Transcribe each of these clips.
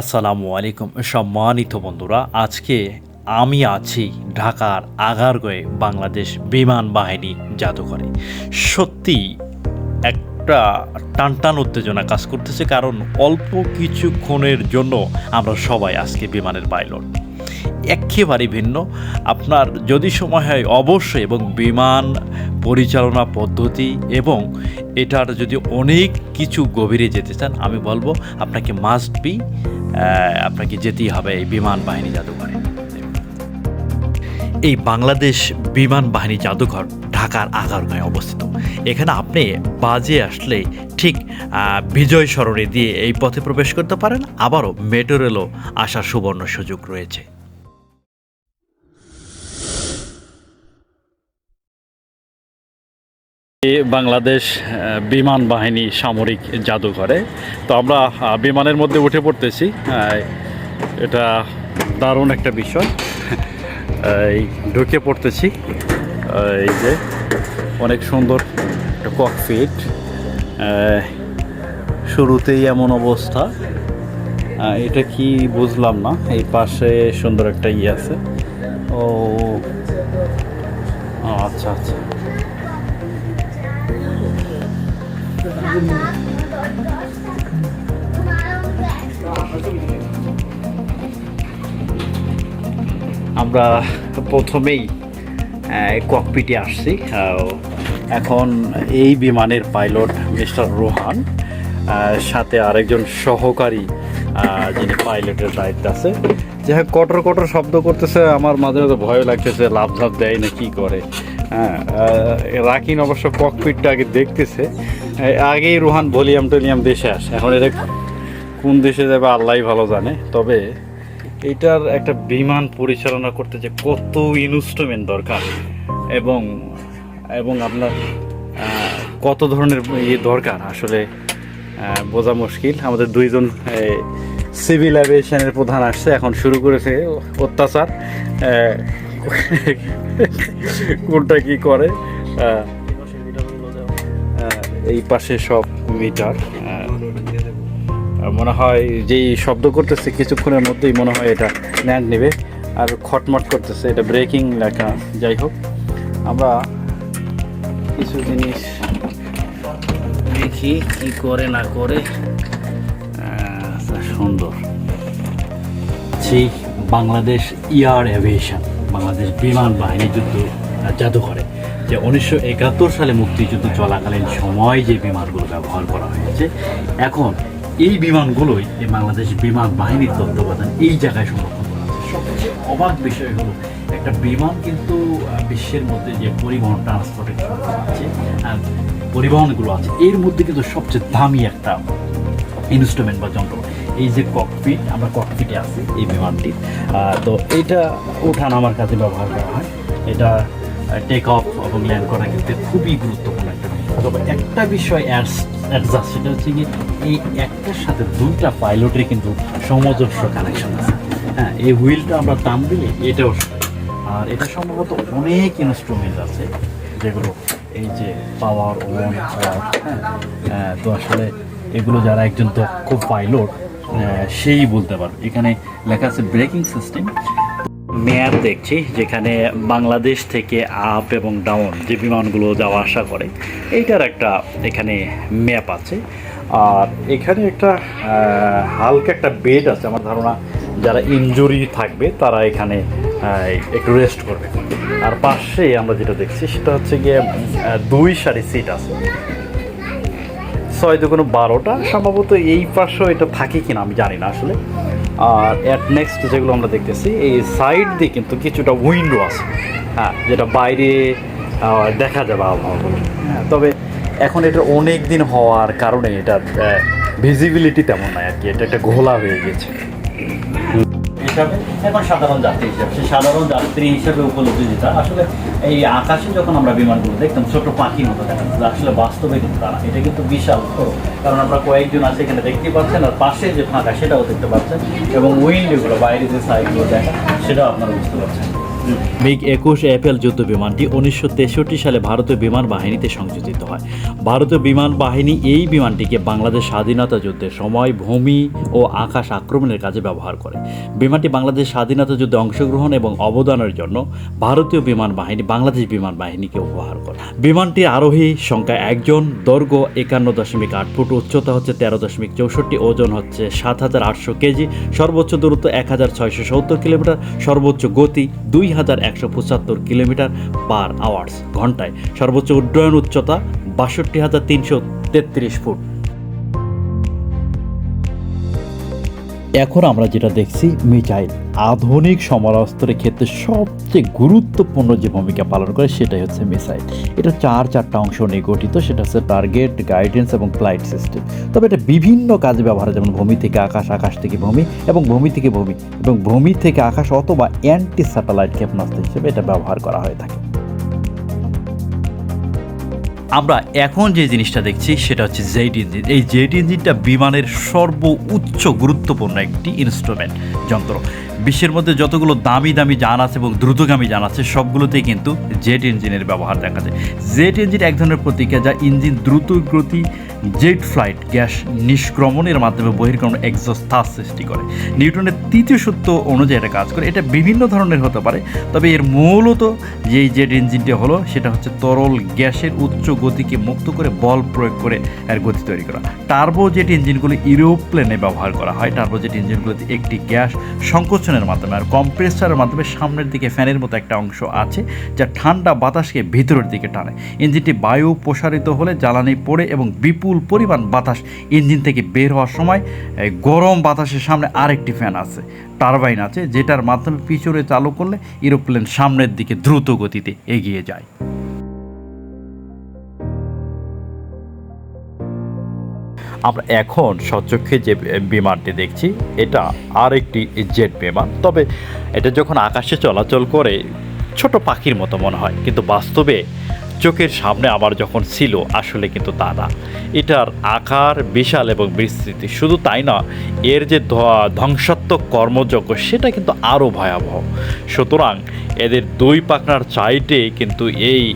আসসালামু আলাইকুম সম্মানিত বন্ধুরা, আজকে আমি আছি ঢাকার আগারগয়ে বাংলাদেশ বিমান বাহিনী জাদুঘরে। সত্যি একটা টানটান উত্তেজনা কাজ করতেছে, কারণ অল্প কিছুক্ষণের জন্য আমরা সবাই আজকে বিমানের পাইলট। একেবারে ভিন্ন। আপনার যদি সময় হয়, অবশ্যই এবং বিমান পরিচালনা পদ্ধতি এবং এটার যদি অনেক কিছু গভীরে যেতে চান, আমি বলব আপনাকে মাস্ট বি আপনাকে যেতেই হবে এই বিমান বাহিনী জাদুঘরে। এই বাংলাদেশ বিমান বাহিনী জাদুঘর ঢাকার আগারগাঁয়ে অবস্থিত। এখানে আপনি বাজে আসলে ঠিক বিজয় সরণি দিয়ে এই পথে প্রবেশ করতে পারেন। আবারও মেট্রো রেলও আসার সুবর্ণ সুযোগ রয়েছে। বাংলাদেশ বিমান বাহিনী সামরিক জাদুঘরে। তো আমরা বিমানের মধ্যে উঠে পড়তেছি। এটা দারুণ একটা বিষয়। এই ঢুকে পড়তেছি। এই যে অনেক সুন্দর ককফিট শুরুতেই এমন অবস্থা। এটা কি বুঝলাম না। এই পাশে সুন্দর একটা ইয়ে আছে। ও, আচ্ছা আচ্ছা। আমরা প্রথমেই ককপিটে আসছি। এখন এই বিমানের পাইলট মিস্টার রোহান সাথে আরেকজন সহকারী যিনি পাইলটের দায়িত্ব আছে। যাই হোক কটর কটর শব্দ করতেছে, আমার মাঝে মাঝে ভয় লাগতেছে, লাভ ঝাপ দেয় না, কি করে? হ্যাঁ রাকিন অবশ্য ককপিটটা আগে দেখতেছে। আগেই রুহান ভলিউম টলিয়াম দেশে আসে এখন এটা কোন দেশে যাবে আল্লাহ ভালো জানে। তবে এটার একটা বিমান পরিচালনা করতে যে কত ইনস্ট্রুমেন্ট দরকার এবং এবং আপনার কত ধরনের ইয়ে দরকার আসলে বোঝা মুশকিল। আমাদের দুইজন সিভিল অ্যাভিয়েশনের প্রধান আসছে। এখন শুরু করেছে অত্যাচার। কোনটা কি করে? এই পাশে সব মিটার। মনে হয় যেই শব্দ করতেছে, কিছুক্ষণের মধ্যেই মনে হয় এটা ল্যান্ড নেবে। আর খটমট করতেছে, এটা ব্রেকিং লেখা, যাই হোক। আমরা কিছু জিনিস দেখি, কি করে না করে। সুন্দর। সেই বাংলাদেশ ইয়ার অ্যাভিয়েশন বাংলাদেশ বিমান বাহিনী যুদ্ধ জাদুঘরে। যে উনিশশো একাত্তর সালে মুক্তিযুদ্ধ চলাকালীন সময় যে বিমানগুলো ব্যবহার করা হয়েছে, এখন এই বিমানগুলোই এই বাংলাদেশ বিমান বাহিনীর তত্ত্বাবধান এই জায়গায় সংরক্ষণ করা হচ্ছে সবচেয়ে অবাক বিষয় হলো, একটা বিমান কিন্তু বিশ্বের মধ্যে যে পরিবহন ট্রান্সপোর্টের আছে পরিবহনগুলো আছে, এর মধ্যে কিন্তু সবচেয়ে দামি একটা ইনস্ট্রুমেন্ট বা যন্ত্র। এই যে ককপিট আমরা ককপিটে আছি এই বিমানটি তো এটা ওঠান আমার কাছে ব্যবহার করা হয়। এটা টেক অফ এবং ল্যান্ড করা কিন্তু খুবই গুরুত্বপূর্ণ একটা তবে একটা বিষয় অ্যাডজাস্ট সেটা হচ্ছে কি এই একটার সাথে দুইটা পাইলটের কিন্তু সমজস্ব কানেকশন আছে। হ্যাঁ এই হুইলটা আমরা টান দিলে এটাও আর এটা সম্ভবত অনেক ইনস্ট্রুমেন্ট আছে, যেগুলো এই যে পাওয়ার ওয়ান হ্যাঁ তো আসলে এগুলো যারা একজন দক্ষ পাইলট সেই বলতে পারবে। এখানে লেখা আছে ব্রেকিং সিস্টেম ম্যাপ দেখছি, যেখানে বাংলাদেশ থেকে আপ এবং ডাউন যে বিমানগুলো যাওয়া আসা করে, এইটার একটা এখানে ম্যাপ আছে। আর এখানে একটা হালকা একটা বেড আছে, আমার ধারণা যারা ইনজুরি থাকবে, তারা এখানে একটু রেস্ট করবে। আর পাশে আমরা যেটা দেখছি, সেটা হচ্ছে গিয়ে দুই সারি সিট আছে। ছয় কোনো বারোটা, সম্ভবত এই পাশেও এটা থাকে কিনা আমি জানি না আসলে। আর অ্যাট নেক্সট যেগুলো আমরা দেখতেছি, এই সাইড দিয়ে কিন্তু কিছুটা উইন্ডো আছে। হ্যাঁ যেটা বাইরে দেখা যাবে আবহাওয়াগুলো হ্যাঁ তবে এখন এটা অনেক দিন হওয়ার কারণে এটা ভিজিবিলিটি তেমন নাই আর কি, এটা একটা ঘোলা হয়ে গেছে। হিসাবে এখন সাধারণ যাত্রী হিসাবে, সেই সাধারণ যাত্রী হিসাবে উপলব্ধি যেটা, আসলে এই আকাশে যখন আমরা বিমানগুলো দেখতাম, ছোট পাখি মতো দেখা আসলে বাস্তবে কিন্তু তারা এটা কিন্তু বিশাল তো, কারণ আমরা কয়েকজন আছে এখানে দেখতে পাচ্ছেন, আর পাশে যে ফাঁকা সেটাও দেখতে পাচ্ছেন, এবং উইন্ডোগুলো বাইরে যে সাইডগুলো দেখা, সেটাও আপনারা বুঝতে পারছেন। মিগ একুশ এফএল যুদ্ধ বিমানটি উনিশশো তেষট্টি সালে ভারতীয় বিমান বাহিনীতে সংযোজিত হয়। ভারতীয় বিমান বাহিনী এই বিমানটিকে বাংলাদেশ স্বাধীনতা যুদ্ধের সময় ভূমি ও আকাশ আক্রমণের কাজে ব্যবহার করে। বিমানটি বাংলাদেশ স্বাধীনতা যুদ্ধে অংশগ্রহণ এবং অবদানের জন্য ভারতীয় বিমান বাহিনী বাংলাদেশ বিমান বাহিনীকে উপহার করে। বিমানটির আরোহী সংখ্যা একজন, দৈর্ঘ্য একান্ন দশমিক আট ফুট, উচ্চতা হচ্ছে তেরো দশমিক চৌষট্টি, ওজন হচ্ছে সাত হাজার আটশো কেজি, সর্বোচ্চ দূরত্ব এক হাজার ছয়শো সত্তর কিলোমিটার, সর্বোচ্চ গতি দুই হাজার একশো পঁচাত্তর কিলোমিটার পার আওয়ার্স, ঘন্টায়। সর্বোচ্চ উড্ডয়ন উচ্চতা বাষট্টি হাজার তিনশো তেত্রিশ ফুট। এখন আমরা যেটা দেখছি মিসাইল আধুনিক সমরাস্ত্রের ক্ষেত্রে সবচেয়ে গুরুত্বপূর্ণ যে ভূমিকা পালন করে সেটাই হচ্ছে মিসাইল। এটা চার চারটা অংশ নিয়ে গঠিত, সেটা হচ্ছে টার্গেট, গাইডেন্স এবং ফ্লাইট সিস্টেম। তবে এটা বিভিন্ন কাজে ব্যবহার হয়, যেমন ভূমি থেকে আকাশ আকাশ থেকে ভূমি এবং ভূমি থেকে ভূমি। এবং ভূমি থেকে আকাশ অথবা অ্যান্টি স্যাটেলাইট ক্ষেপণাস্ত্র হিসেবে এটা ব্যবহার করা হয়ে থাকে। আমরা এখন যে জিনিসটা দেখছি, সেটা হচ্ছে জেড ইঞ্জিন এই জেড ইঞ্জিনটা বিমানের সর্বোচ্চ গুরুত্বপূর্ণ একটি ইনস্ট্রুমেন্ট যন্ত্র। বিশ্বের মধ্যে যতগুলো দামি দামি যান আছে এবং দ্রুতগামী যান আছে, সবগুলোতেই কিন্তু জেট ইঞ্জিনের ব্যবহার দেখা যায়। জেট ইঞ্জিন এক ধরনের প্রতিক্রিয়া যা ইঞ্জিন দ্রুত গতি জেট ফ্লাইট গ্যাস নিষ্ক্রমণের মাধ্যমে বহির্গমন এক্সস্তাস সৃষ্টি করে। নিউটনের তৃতীয় সূত্র অনুযায়ী এটা কাজ করে। এটা বিভিন্ন ধরনের হতে পারে, তবে এর মূলত যেই জেট ইঞ্জিনটি হলো, সেটা হচ্ছে তরল গ্যাসের উচ্চ গতিকে মুক্ত করে বল প্রয়োগ করে এর গতি তৈরি করা। টার্বো জেট ইঞ্জিনগুলো ইউরোপ্লেনে ব্যবহার করা হয়। টার্বো জেট ইঞ্জিনগুলোতে একটি গ্যাস সংকোচনের মাধ্যমে আর কম্প্রেসারের মাধ্যমে সামনের দিকে ফ্যানের মতো একটা অংশ আছে, যা ঠান্ডা বাতাসকে ভিতরের দিকে টানে। ইঞ্জিনটি বায়ু প্রসারিত হলে জ্বালানি পড়ে এবং বিপুল পরিমাণ বাতাস ইঞ্জিন থেকে বের হওয়ার সময় গরম বাতাসের সামনে আরেকটি ফ্যান আছে, টারবাইন আছে, যেটার মাধ্যমে পিছনে চালু করলে এরোপ্লেন সামনের দিকে দ্রুত গতিতে এগিয়ে যায়। আমরা এখন সচক্ষে যে বিমানটি দেখছি, এটা আরেকটি জেট বিমান, তবে এটা যখন আকাশে চলাচল করে, ছোট পাখির মতো মনে হয়, কিন্তু বাস্তবে চোখের সামনে আমার যখন ছিল, আসলে কিন্তু তা না। এটার আকার বিশাল এবং বিস্তৃতি। শুধু তাই না, এর যে ধ্ব- ধ্বংসাত্মক কর্মযজ্ঞ, সেটা কিন্তু আরও ভয়াবহ। সুতরাং এদের দুই পাখনার চাইটে কিন্তু এই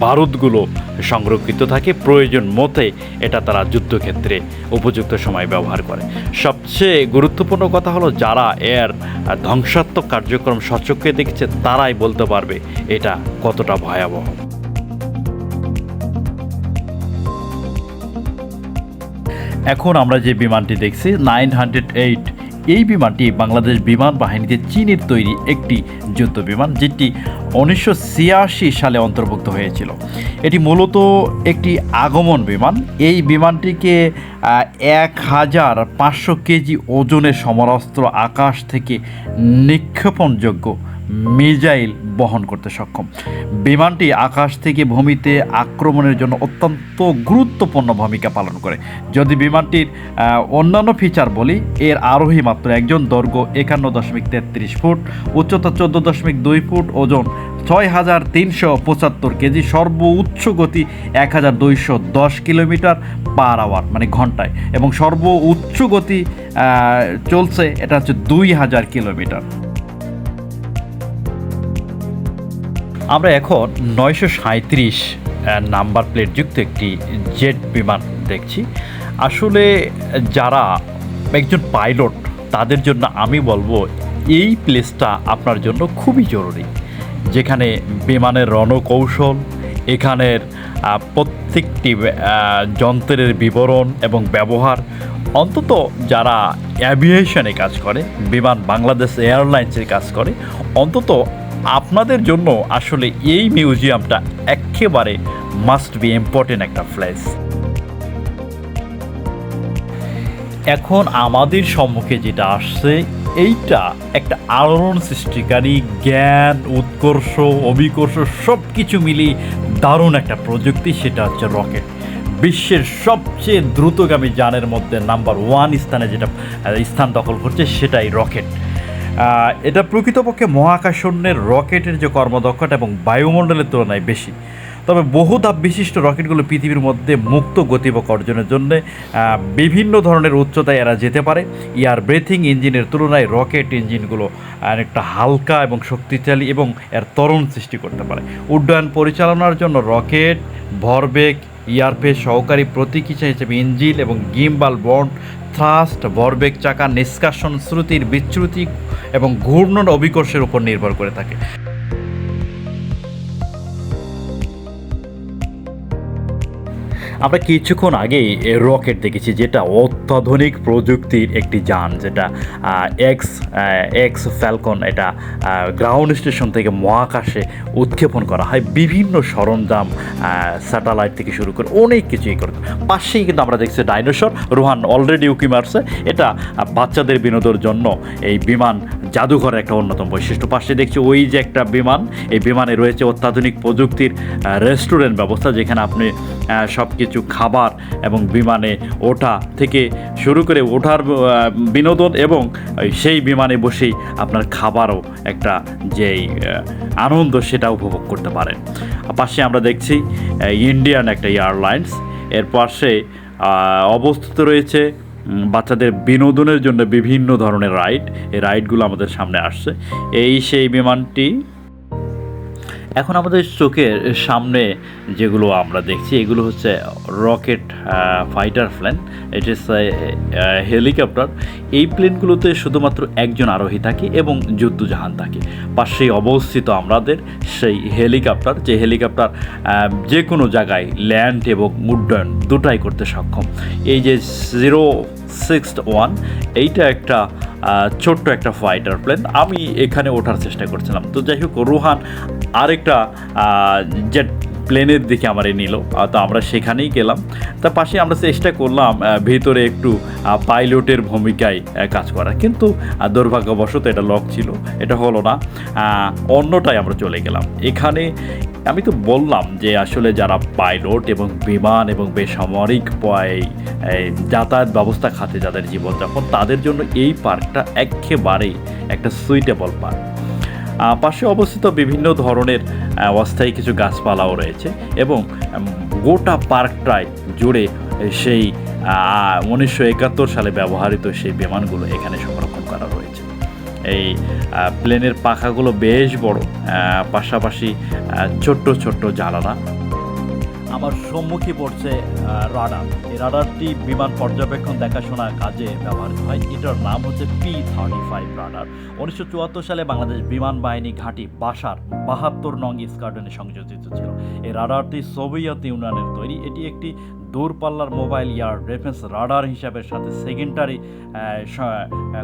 বারুদগুলো সংরক্ষিত থাকে। প্রয়োজন মতে এটা তারা যুদ্ধক্ষেত্রে উপযুক্ত সময় ব্যবহার করে। সবচেয়ে গুরুত্বপূর্ণ কথা হলো, যারা এর ধ্বংসাত্মক কার্যক্রম সচক্ষে দেখেছে, তারাই বলতে পারবে এটা কতটা ভয়াবহ। এখন আমরা যে বিমানটি দেখছি, নাইন হান্ড্রেড এইট, এই বিমানটি বাংলাদেশ বিমান বাহিনীতে চীনের তৈরি একটি যুদ্ধ বিমান, যেটি উনিশশো ছিয়াশি সালে অন্তর্ভুক্ত হয়েছিল। এটি মূলত একটি আগমন বিমান। এই বিমানটিকে এক হাজার পাঁচশো কেজি ওজনের সমরাস্ত্র আকাশ থেকে নিক্ষেপণযোগ্য মিজাইল বহন করতে সক্ষম। বিমানটি আকাশ থেকে ভূমিতে আক্রমণের জন্য অত্যন্ত গুরুত্বপূর্ণ ভূমিকা পালন করে। যদি বিমানটির অন্যান্য ফিচার বলি, এর আরোহী মাত্র একজন দৈর্ঘ্য একান্ন দশমিক তেত্রিশ ফুট, উচ্চতা চোদ্দ দশমিক দুই ফুট, ওজন ছয় হাজার তিনশো পঁচাত্তর কেজি, সর্বোচ্চ গতি এক হাজার দুইশো দশ কিলোমিটার পার আওয়ার মানে ঘন্টায়। এবং সর্বোচ্চ গতি চলছে, এটা হচ্ছে দুই হাজার কিলোমিটার। আমরা এখন নয়শো সাঁত্রিশ নাম্বার প্লেটযুক্ত একটি জেট বিমান দেখছি। আসলে যারা একজন পাইলট, তাদের জন্য আমি বলব এই প্লেসটা আপনার জন্য খুবই জরুরি। যেখানে বিমানের রণকৌশল, এখানের প্রত্যেকটি যন্ত্রের বিবরণ এবং ব্যবহার, অন্তত যারা অ্যাভিয়েশনে কাজ করে, বিমান বাংলাদেশ এয়ারলাইন্সের কাজ করে, অন্তত আপনাদের জন্য আসলে এই মিউজিয়ামটা একেবারে মাস্ট বি ইম্পর্টেন্ট একটা প্লেস এখন আমাদের সম্মুখে যেটা আসছে, এইটা একটা আলোড়ন সৃষ্টিকারী, জ্ঞান, উৎকর্ষ, অভিকর্ষ সব কিছু মিলিয়ে দারুণ একটা প্রযুক্তি, সেটা হচ্ছে রকেট। বিশ্বের সবচেয়ে দ্রুতগামী যানের মধ্যে নাম্বার ওয়ান স্থানে যেটা স্থান দখল করছে, সেটাই রকেট। এটা প্রকৃতপক্ষে মহাকাশন্যের রকেটের যে কর্মদক্ষতা এবং বায়ুমণ্ডলের তুলনায় বেশি। তবে বহু ধাপ বিশিষ্ট রকেটগুলো পৃথিবীর মধ্যে মুক্ত গতিবেগ অর্জনের জন্য বিভিন্ন ধরনের উচ্চতায় এরা যেতে পারে। ইয়ার ব্রেথিং ইঞ্জিনের তুলনায় রকেট ইঞ্জিনগুলো অনেকটা হালকা এবং শক্তিশালী এবং এর ত্বরণ সৃষ্টি করতে পারে। উড্ডয়ন পরিচালনার জন্য রকেট, ভরবেগ ইয়ারপেস সহকারী প্রতীক হিসেবে ইঞ্জিল এবং গিম্বাল বন্ড, থ্রাস্ট ভরবেগ চাকা, নিষ্কাশন শ্রুতির বিচ্যুতি এবং ঘূর্ণন অভিকর্ষের উপর নির্ভর করে থাকে। আমরা কিছুক্ষণ আগেই রকেট দেখেছি, যেটা অত্যাধুনিক প্রযুক্তির একটি যান, যেটা এক্স এক্স ফ্যালকন এটা গ্রাউন্ড স্টেশন থেকে মহাকাশে উৎক্ষেপণ করা হয়, বিভিন্ন সরঞ্জাম স্যাটেলাইট থেকে শুরু করে অনেক কিছুই করে। পাশেই কিন্তু আমরা দেখছি ডাইনোসর রোহান অলরেডি উকি মারছে, এটা বাচ্চাদের বিনোদনের জন্য এই বিমান জাদুঘরের একটা অন্যতম বৈশিষ্ট্য। পাশে দেখছি ওই যে একটা বিমান, এই বিমানে রয়েছে অত্যাধুনিক প্রযুক্তির রেস্টুরেন্ট ব্যবস্থা, যেখানে আপনি সব কিছু খাবার এবং বিমানে ওঠা থেকে শুরু করে ওঠার বিনোদন এবং সেই বিমানে বসেই আপনার খাবারও একটা যেই আনন্দ সেটা উপভোগ করতে পারেন। পাশে আমরা দেখছি ইন্ডিয়ান একটা এয়ারলাইন্স। এর পাশে অবস্থিত রয়েছে বাচ্চাদের বিনোদনের জন্য বিভিন্ন ধরনের রাইড। এই রাইডগুলো আমাদের সামনে আসছে। এই সেই বিমানটি এখন আমাদের চোখের সামনে যেগুলো আমরা দেখছি, এগুলো হচ্ছে রকেট ফাইটার প্লেন ইস হেলিকপ্টার এই প্লেনগুলোতে শুধুমাত্র একজন আরোহী থাকে এবং যুদ্ধজাহান থাকে। পাশেই অবস্থিত আমাদের সেই হেলিকপ্টার যে হেলিকপ্টার যে কোনো জায়গায় ল্যান্ড এবং উড্ডয়ন দুটাই করতে সক্ষম। এই যে জিরো সিক্স ওয়ান এইটা একটা ছোট্ট একটা ফাইটার প্লেন আমি এখানে ওঠার চেষ্টা করছিলাম। তো যাই হোক রোহান আরেকটা জেট প্লেনের দিকে আমার নিল। তো আমরা সেখানেই গেলাম। তার পাশে আমরা চেষ্টা করলাম ভিতরে একটু পাইলটের ভূমিকায় কাজ করার। কিন্তু দুর্ভাগ্যবশত এটা লক ছিল। এটা হলো না। আহ, অন্যটাই আমরা চলে গেলাম। এখানে আমি তো বললাম যে আসলে যারা পাইলট এবং বিমান এবং বেসামরিক যাতায়াত ব্যবস্থা খাতে যাদের জীবনযাপন, তাদের জন্য এই পার্কটা একেবারেই একটা সুইটেবল পার্ক পাশে অবস্থিত বিভিন্ন ধরনের অস্থায়ী কিছু গাছপালাও রয়েছে এবং গোটা পার্কটায় জুড়ে সেই উনিশশো একাত্তর সালে ব্যবহৃত সেই বিমানগুলো এখানে রয়েছে এই প্লেনের পাখাগুলো বেশ বড় পাশাপাশি ছোট্ট ছোট্ট জানালা আমার সম্মুখে পড়ছে রাডার। এই রাডারটি বিমান পর্যবেক্ষণ দেখাশোনা কাজে ব্যবহৃত হয়। এটার নাম হচ্ছে পি থার্টি ফাইভ রাডার। উনিশশো চুয়াত্তর সালে বাংলাদেশ বিমান বাহিনী ঘাঁটি বাসার বাহাত্তর নং স্কোয়াড্রনে সংযোজিত ছিল। এই রাডারটি সোভিয়েত ইউনিয়নের তৈরি। এটি একটি দূরপাল্লার মোবাইল ইয়ার রেফারেন্স রাডার হিসাবে সাথে সেকেন্ডারি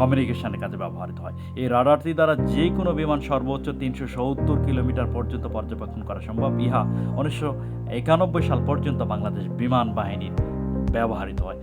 কমিউনিকেশনের কাজে ব্যবহৃত হয়। এই রাডারটি দ্বারা যে কোনো বিমান সর্বোচ্চ তিনশো সত্তর কিলোমিটার পর্যন্ত পর্যবেক্ষণ করা সম্ভব। ইহা উনিশশো একানব্বই সাল পর্যন্ত বাংলাদেশ বিমান বাহিনীর ব্যবহৃত হয়।